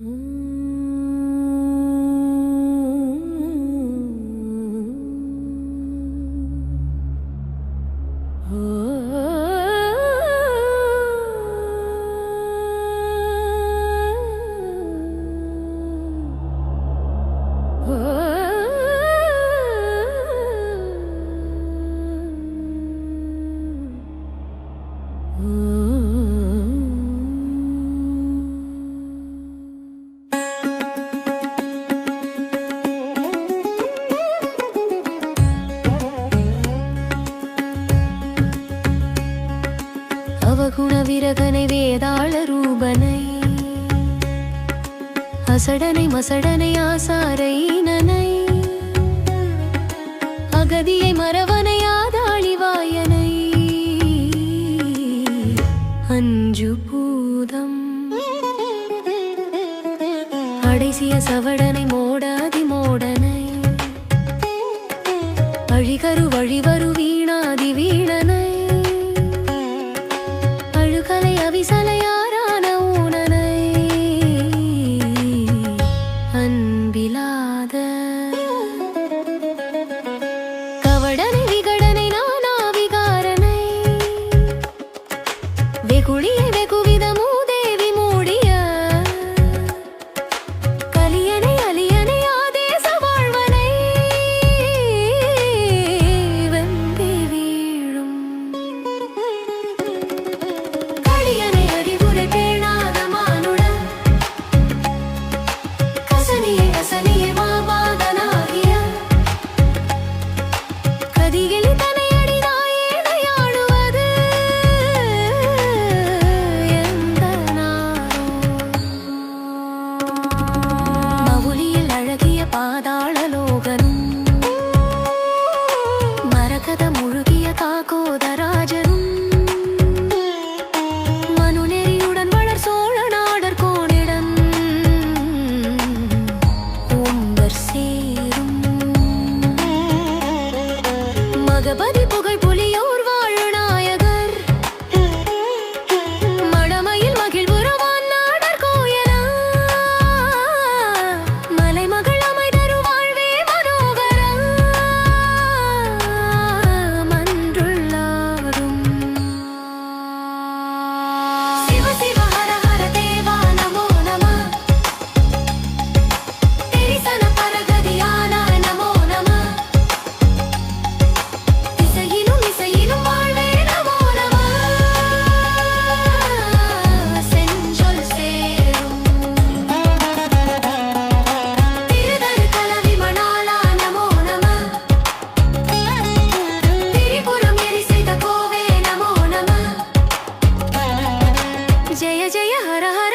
Mm. அவகுண விரகனை வேதாள ரூபனை. அசடனை மசடனை ஆசாரையினனை அகதியை மறவனை ஆதாளிவாயனை அஞ்சு பூதம். அடைசிய சவடனை மோடாதி மோடனை. அழிகரு வழிவர் കുളി പാതാള ലോകനു जय जय हर हर